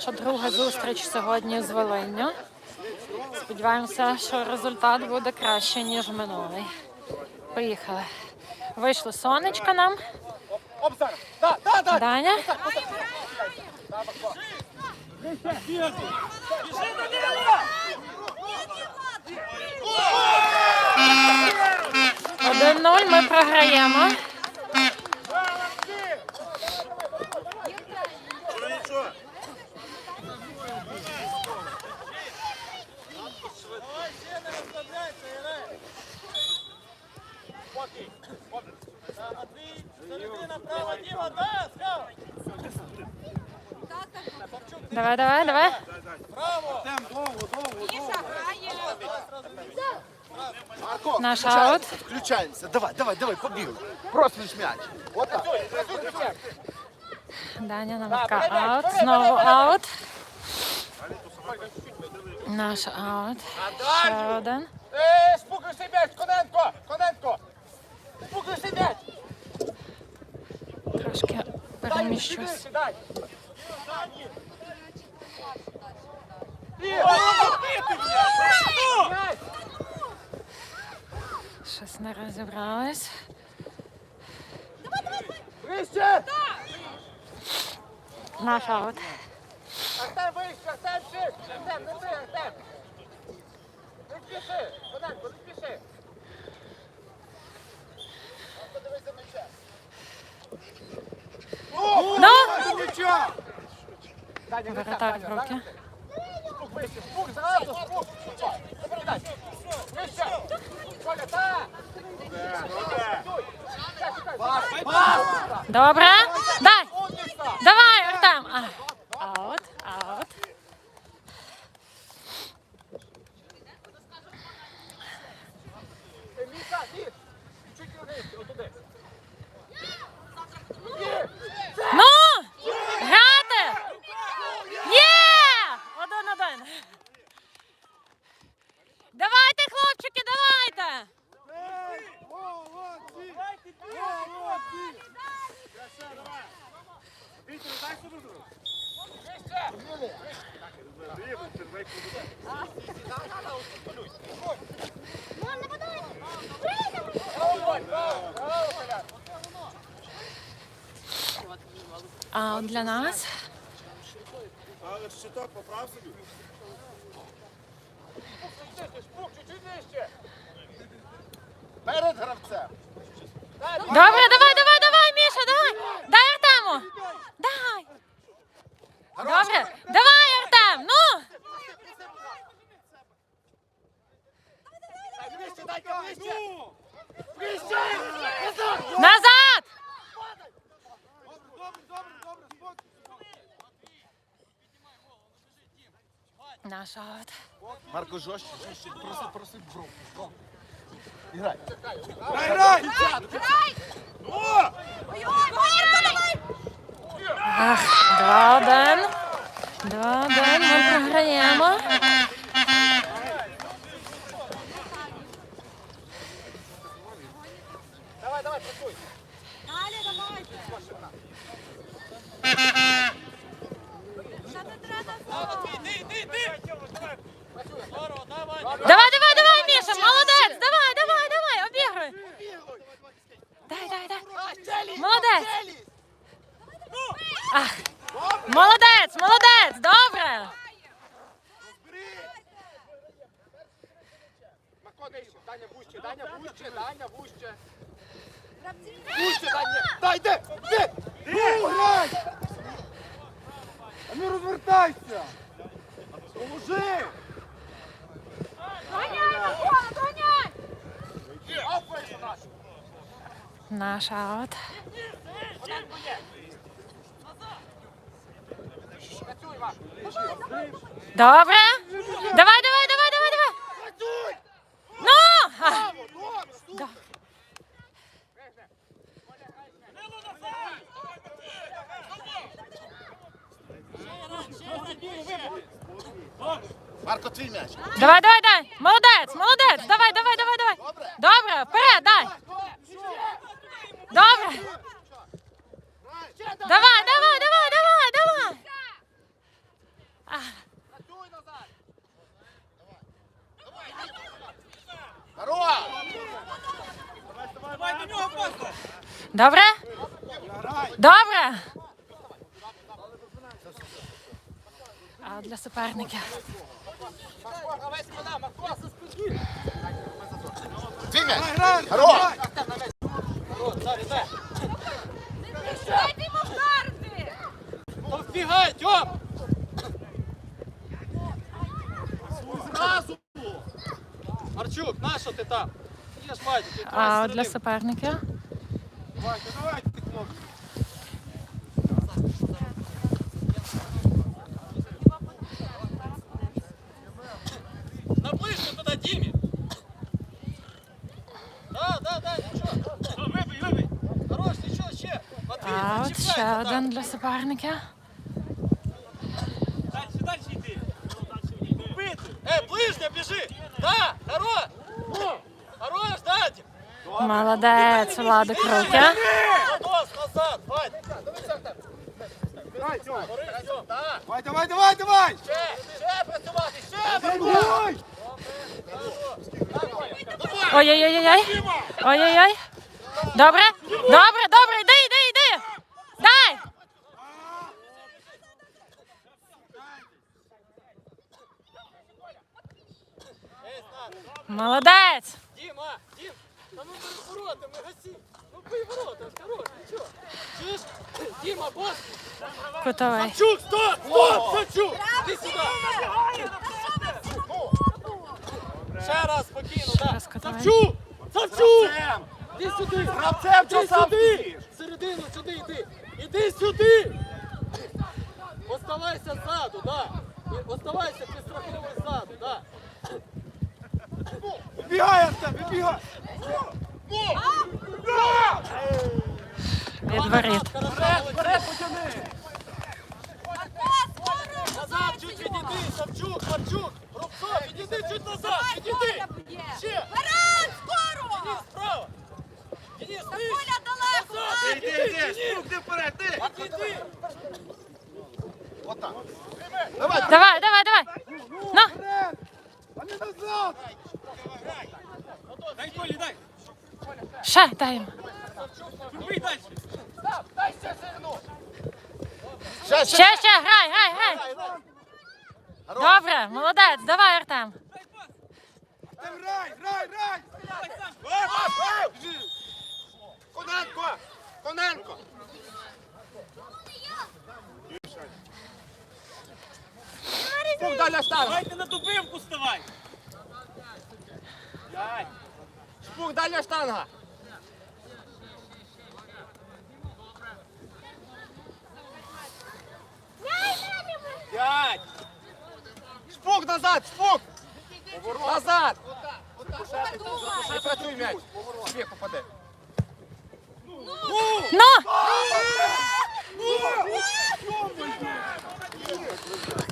Наша друга зустріч сьогодні з Волинню. Сподіваємося, що результат буде краще, ніж минулий. Поїхали. Вийшло сонечко нам. Даня. Один-нуль ми програємо. Давай, давай, давай. Марко, Наш включаємося, аут. Включаємося. Давай, давай, давай, побігли. Просто м'яч. Отак. Даня Навка аут. Знову аут. Наш аут. Ще один. Спукайся м'яч, Коненко! Коненко! Трошки переміщусь. Щось не розібрались. Вище! Наш аут. Артем вище, Артем шип! Артем, не ти, Артем! Не спіши! Коненко, не спіши! Ну! М'яча! Даня, не Воротар так, в руки. Даня. Спук вище, спук, зразу, спук! Добре, дай! Вище! Коля, так! Добре. Дай. Умниця! Давай, Артем. А. Аут, аут. Е, Міша, Міш! Чуть вниз, отуди. Ну! Грати! Є! Один-один. Давайте, хлопчики, давайте! Аут для нас. Але щиток поправ собі. Чуть-чуть нижче. Перед гравцем. Давай, давай, Міша, давай! Дай Артему! Дай! Добре, давай, Артем! Ну! Дай Вище, дай-ка вище. Вище! Назад! Назад! Наш аут. Марко, жорстче, жорстче. Проси, проси, бро. бро. Іграй. Грай, грай! Ах, два-один. Два-один, ми програємо. Давай, давай, працюй. Давай, давай, давай, Міша, молодець! Давай, давай, давай, обігруй. Дай, дай, дай. Молодець. Ах, молодець, молодець, добре. Даня вуще, Даня вуще, Даня вуще. Вуще, Даня. Дай, де, де? Ну, грай! А ну розвертайся! Поможи! Опа, наш. Наш аут. Працюй, Маш. Добре. Давай, давай, давай, давай, давай. Ну! А, да. Марко, твій м'яч. Давай, давай, давай. Молодець, молодець. Давай, давай, давай, давай. Добре, вперед, дай. Добре. Давай, давай, давай, давай, давай. Добре? Добре. А для суперників. Двигай! Хорош! Дайте йому вдарити! То вбігай, Тьом! Зразу! Марчук, нащо ти там? Є ж Вадик, ти А тримай для середину. суперників. Давайте, давайте, хлопці. Наближте туди, Дімі! Да, да, да, нічого. Вибий, вибий! Хорош, нічого, ще! Матвій, А не от чіпляйся ще так. один для суперників. Ей, ближня, біжи! Да, хорош! Хорош, Дадік! Молодець, Владик руки. Назад, Вадь! Тьом, так! Давай, давай, давай, давай. Ще, ще працювати, ще працювати! Давай. Ой-ой-ой-ой. Ой-ой-ой. Добре? Добре, добре, йди, йди, йди. Дай. Ей, Знат, Молодець. Діма, Дім, та ну перед воротами, гасі! Ну бий ворота, хорош, нічого! Чуєш? Діма, бос! Кутовий. Савчук, стоп! Стоп, Савчук! Іди сюди! Ще раз спокійно, так. раз кутовий. Савчук! Савчук! Іди сюди! Гравцем, Іди сам сюди! стоїш? Середину сюди йди! Іди сюди! Оставайся ззаду, да! І Оставайся, підстраховуй ззаду, да! Вибігай, Артем, вибігай. Від воріт. Вперед потяни! Назад чуть відійди, Савчук, Марчук, Рубцов, відійди чуть назад, відійди! Ще! Вперед, скоро! Денис, справа! Денис, Та нижче! Коля далеко! Назад, Іди, відійди, іди, Денис! стук, ти вперед, ти. Відійди! Давай. Давай, давай, давай. На. Вперед. А не назад. Дай Колі, дай! Йому. Ще, ще, грай, грай, грай. Добре, молодець. Давай, Артем. Грай, грай, грай. Коненко! Коненко! Спук далі штанга! Давайте на добивку ставай! Спук далі штанга! П'ять! Спук назад! Спук! Назад! Не працюй м'яч! Тебе попаде! Ну.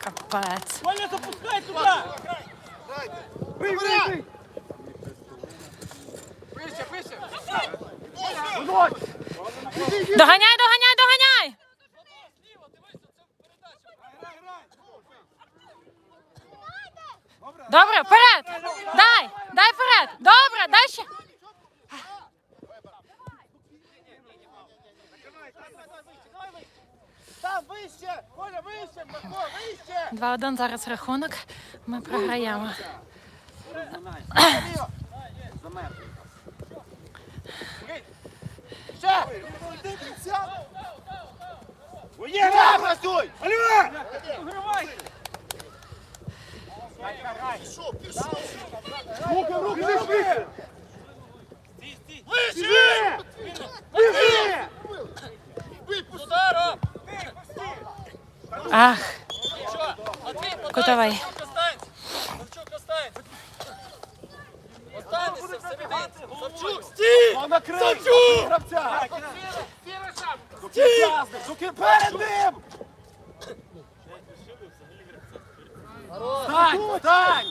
Капець. Коля, запускай туди! Бий, бий, бий. Вище, вище! Доганяй, доганяй. Грай, грай. Добре, вперед. Дай, дай вперед. Добре, дай ще. Вище! 2-1 зараз рахунок. Ми програємо. Ще! Працюй! Аліва. Руки, руки, руки. Вище! Біжи. Ударом! Ах, подай! Савчук останься! Савчук! Останься всередині! Савчук, стій! Савчук! Руки перед ним. Стань, стань.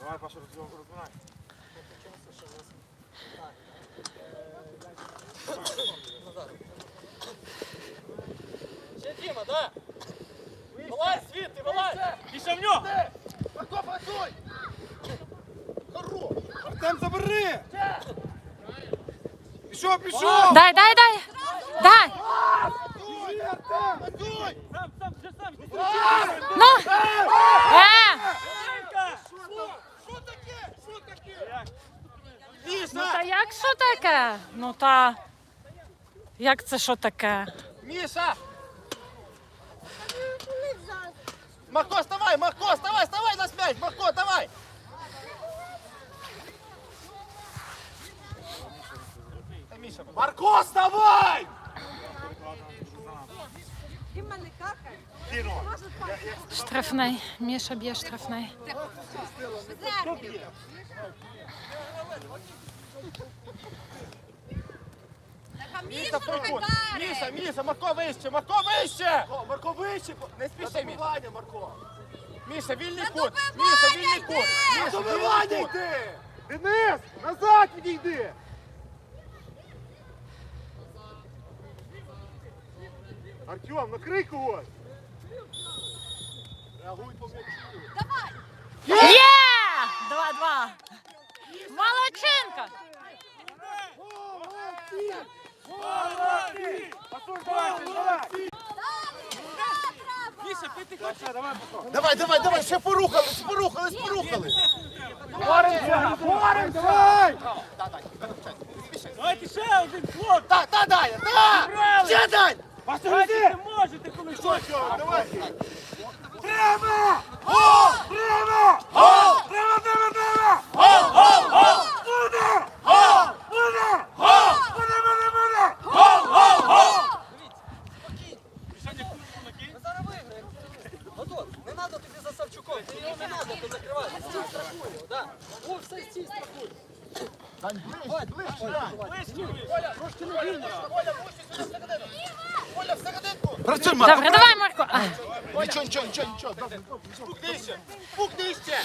Давай, Паша, розминай. да. Пішов в нього. Марко, працюй. Хорош. Артем, забери! Пішов, пішов! Дай, дай, дай. Дай. Артем! Сам, сам, вже сам. Ну. Е. Що таке? Що таке? Ну та як що таке? Ну та. Як це що таке? Міша! Марко, вставай, Марко, вставай, вставай на смять! Марко, давай! Та Міша, Марко, вставай! Ти мене какай. Діно, Штрафний. Міша б'є штрафний. Міша проходь! Міша, Міша, Міша, Марко вище, Марко вище! Марко вище! Не спіши, Міша! Добивання, Марко! Міша, вільний На кут! добивання Міша, вільний йди! кут! Міша, Добивання вільний кут! йди! Денис, назад відійди! Артем, накрий когось! Реагуй по м'ячу! Давай. Є! Два-два. Молодчинка. Пасуй, давай, давай! Давай, Пасо! Давай, давай, давай, ще порухались, порухались, порухались! Боремося! Боремося! Давайте ще один хлоп. Та, та, Даня, та! Ще! Пасуй, Давайте не можете, коли хочете. Давай! Треба! О! Треба! О! Треба, треба, треба! О! О! О! Буде! О! Буде! О! Буде, буде, буде! Дань, ближче, ближче, Дань! Трошки не вільно! Коля, всерединку! Працюй, Добре, давай, Марко. А, Нічого, нічого, нічого, нічого. Добре. Пук нижче! Пук нижче!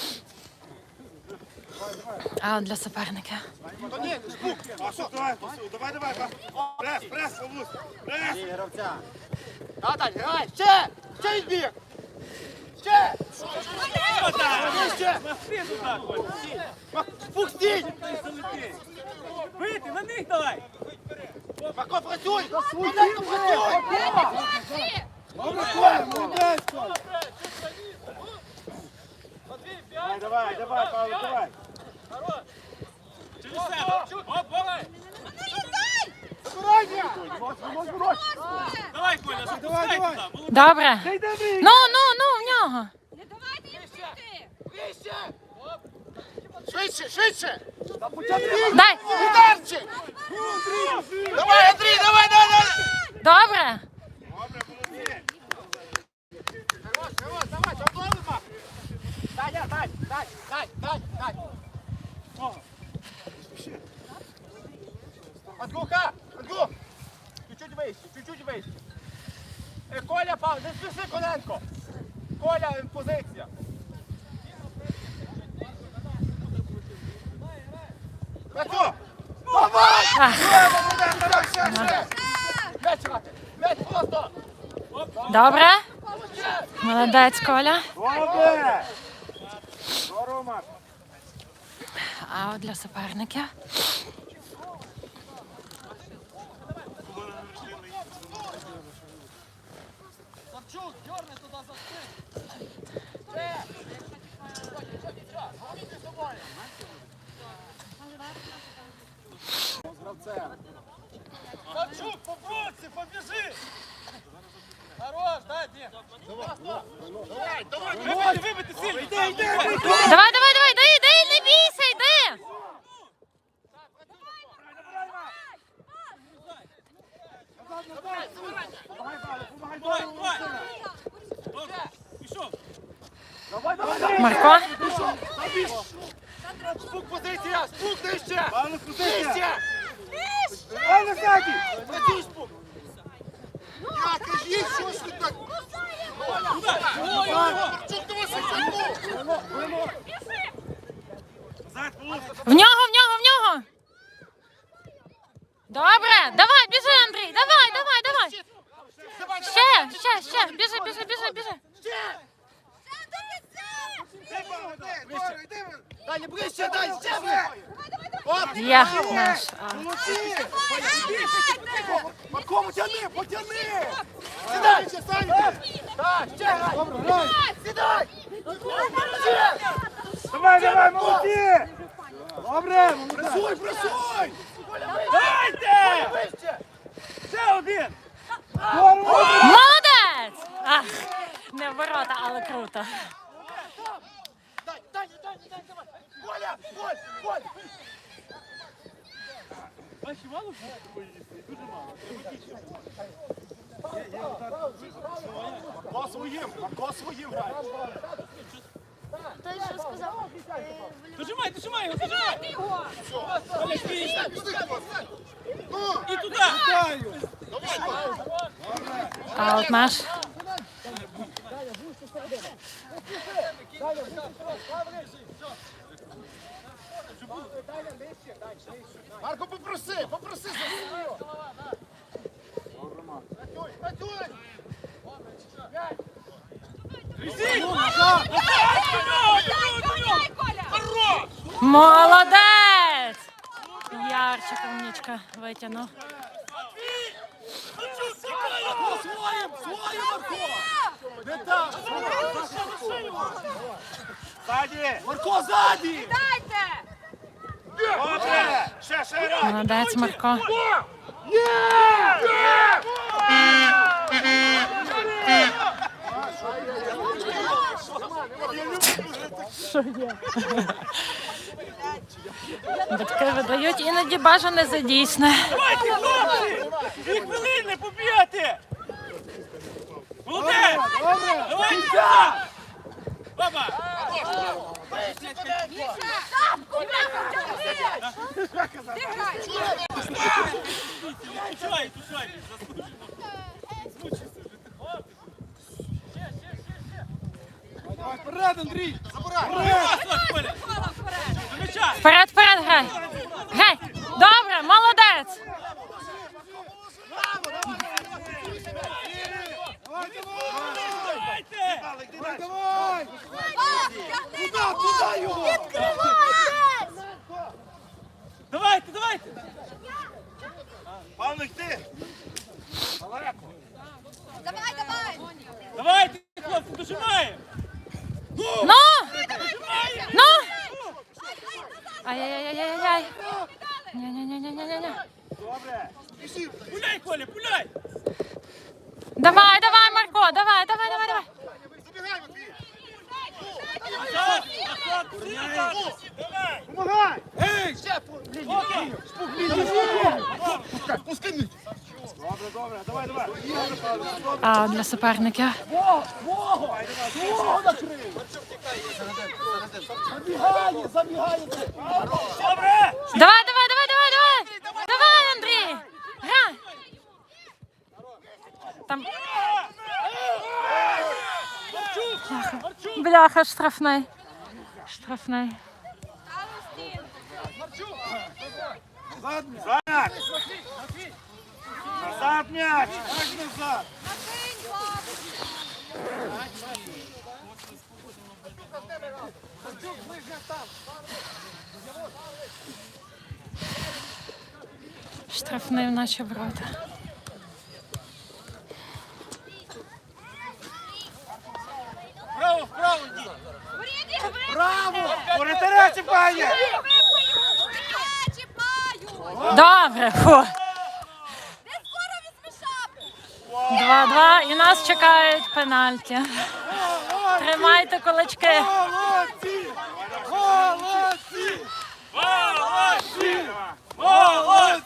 А для суперника. Ні! Пасу, давай, пасу, давай, давай, пасу. Прес, прес, Павлус, прес! А, Дань, грай! Ще! Ще відбіг! Ще! Ось. Пук стій! Бити, на них давай. Марко, працюй! Швиденько працюй! Молодець, Коля! Давай, давай, давай, Павло, давай! Через себе. Оп, давай. Давай, Коля, запускай давай. туди. Добре. Ну, ну, ну, в нього. Не давайте їм піти. Вище! Швидше, швидше! Дай. Ударчик! Давай, Андрій, давай, давай, давай! Добре. Хорош, хорош, давай! Даня, Дань, Дань, Дань, Дань, Дань! Вище, чуть-чуть вище. Е, Коля, Пав, не спіши, Коленко! Коля, е, позиція. Працю! Давай! М'яч! М'яч просто! Добре. Молодець, Коля. Добре! Здорово, Марко! А от для суперника. Савчук, побудься, побіжи! Хорош, дай, Дім! Давай, давай, Вибити, вибити сильно. Давай, давай, давай, йди, йди, не бійся, йди. Давай, давай. Добре. Пішов. Марко. Спук позиція, спук нижче! Позиція! Нижче! Павло, ззаді! Працюй, спук! Я, кажіть, що ж ви так? В нього, в нього, в нього. Добре, давай, біжи, Андрій. Давай, давай, давай. Давай, Ще, ще, ще. Біжи, біжи, біжи, біжи. Далі ближче, далі, ще Є наш. молодці. Марко, потяни, потяни. Сідай, Так, ще грай. Сідай. Давай, давай, молодці! Добре! Пресуй, пресуй. Дайте! Ще один! Молодець! Ах, не ворота, але круто. Дай, дай, дай, дай, давай. Коль, Коль. Бачиш, мало? Марко своїм, Марко своїм грає. Той що сказав? Дожимай, дожимай його, дожимай! Стій! І туди! Аут наш. Марко, попроси, попроси за свою. Працюй, працюй. Молодець! Ярчик умнічка витягнув. Марко, своїм, своїм, Марко. Не так. Ззаді! Марко, ззаді. Дайте! Добре! Ще, ще раз! Молодець, Марко. Батьки видають іноді бажане за дійсне. Давайте, хлопці! Дві хвилини побігати! Молодець! Давайте! сюди! Баба! Шапку, Ти грай! Пішай, пішай! Вперед, Андрій! Пас, Коля! До м'яча! Вперед, вперед, грай! Грай! Добре, молодець! Давайте! Давай, давай! Тягни Туди, туди його! Відкривайтесь! Давайте, давайте! Павлик, ти! Давай, давай! Давайте, хлопці, дожимаємо! Ну! Ну! Ай-яй-яй-яй-яй! Ні-ні-ні-ні-ні-ні. Добре! Пуляй, Коля, пуляй! Давай, давай, Марко, давай, давай, давай, давай. Хлопці! Давай! Добре, добре, давай, давай! А для суперників. Забігає, забігає. Давай, давай, давай, давай, давай! Давай, Андрій! Там... Бляха, штрафний. Штрафний. Назад м'яч! Назад м'яч! Так назад! Штрафний в наші ворота. Вправо, вправо, йди! Браво! Воротаря чіпає! Добре, фу. 2-2 і нас чекають пенальті. Тримайте кулачки. Молодці! Молодці! Молодці! Молодці!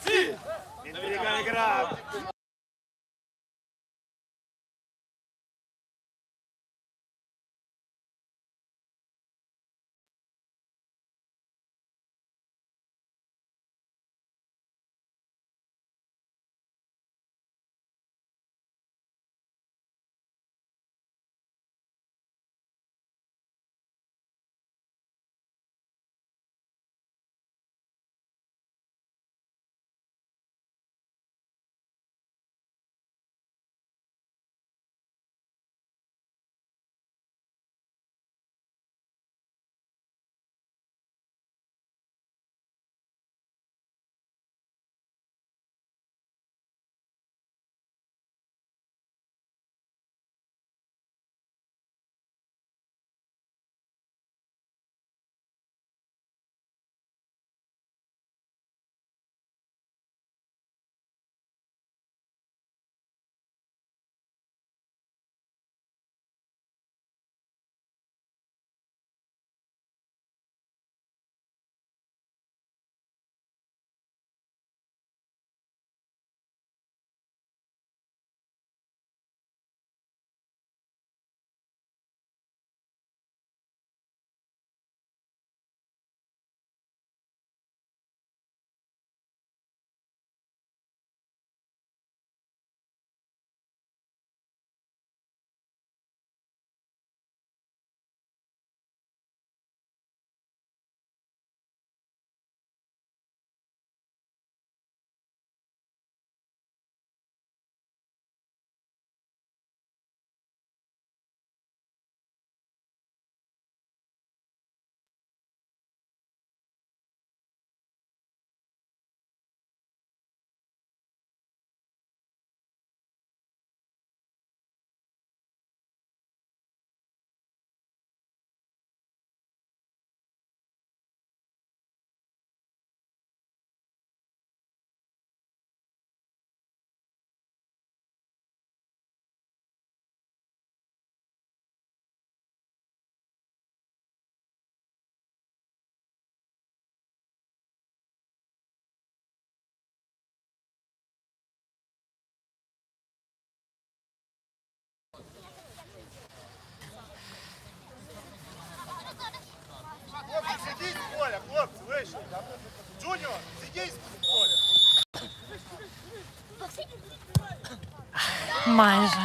Майже.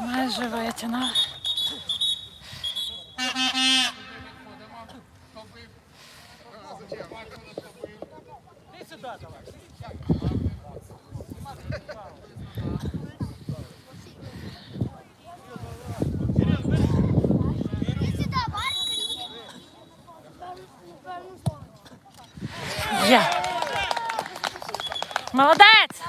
Майже витягнув. Молодець!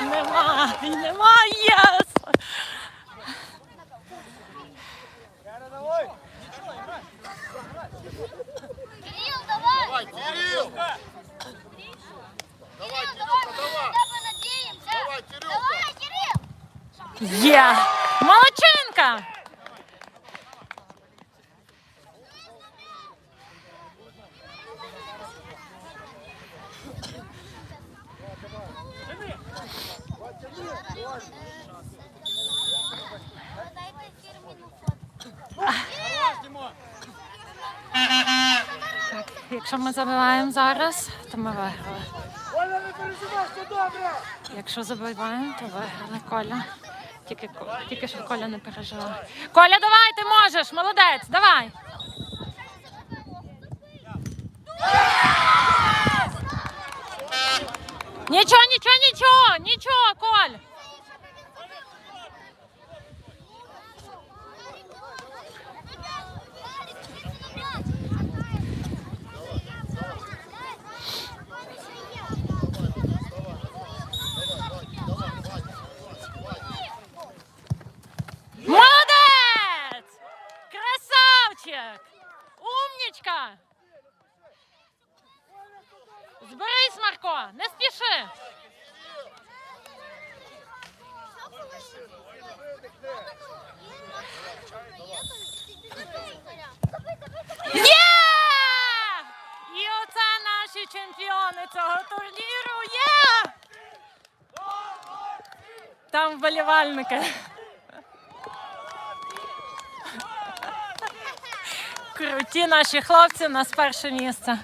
Нема, нема, єс! Кирилл, давай! Давай, Кирилл! Кирилл, давай! Мы на тебя надеемся! Давай, Кирюха! Давай, Кирилл! Є! Молодчинка! Дайте фирменную фотку. Так, якщо ми забиваємо зараз, то ми виграли. Оля, не переживай, добре! Якщо забиваємо, то виграли Коля. Тільки, тільки що Коля не переживав. Коля, давай, ти можеш! Молодець, давай! Нічого, нічого, нічого, нічого, Коль! Молодець! Красавчик! Умнічка! Зберись, Марко, не спіши! Є! І оце наші чемпіони цього турніру є! Там вболівальники. Круті наші хлопці, у нас перше місце.